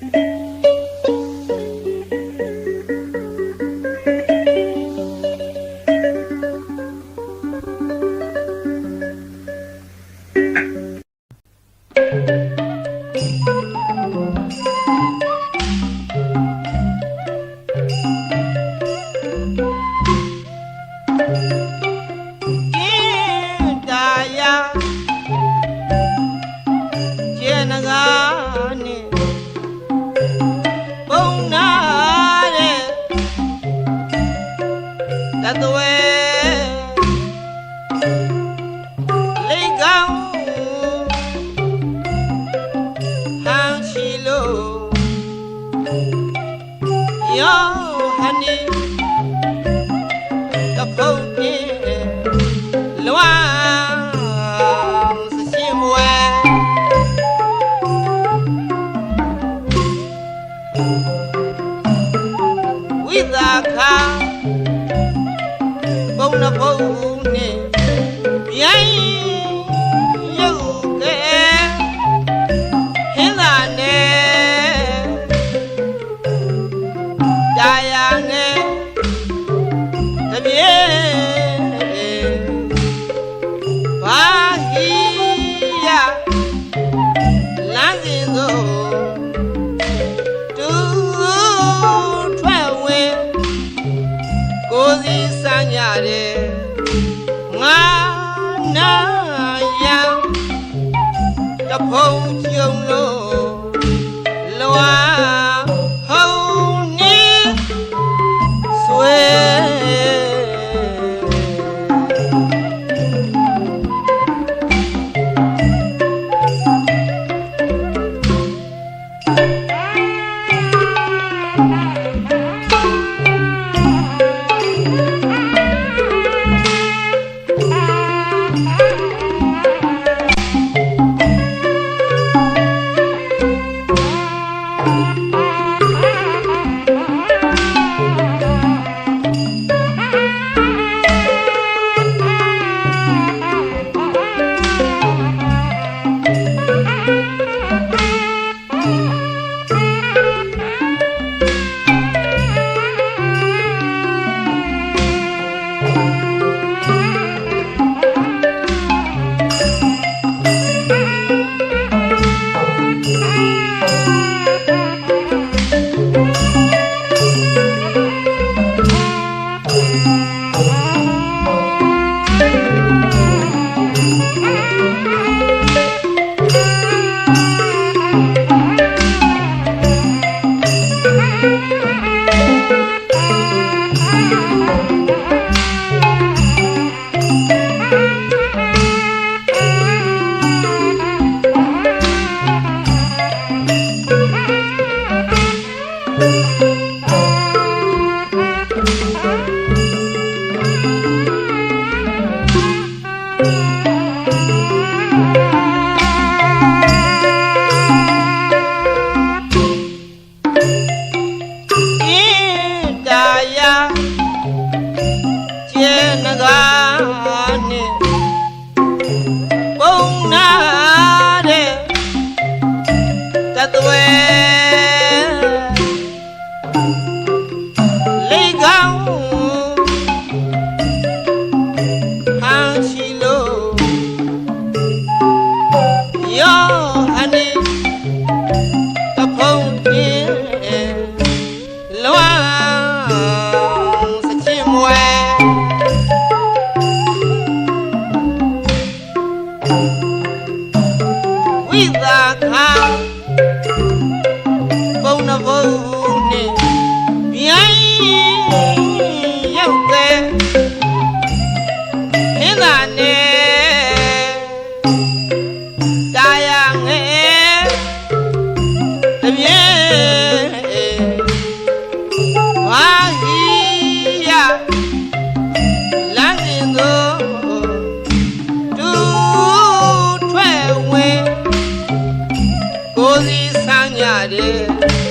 ကျ ယောဟ တာယာနဲ့တပြေဘာဟီယလမ်းစဉ်သို့တူထွက်ဝင်ကိုယ်စီစမ်းကြတယ်ငါနာယံတဖုံ ပုံနဘုံနဲ့ပြိုင်ရောက်ကဲဟင်းသာနဲ့တာယာငယ်တပြေဘာဟီယလမ်းစဉ်သို့တူထွက်ဝင်ကိုယ်စီဆန်းကြတယ်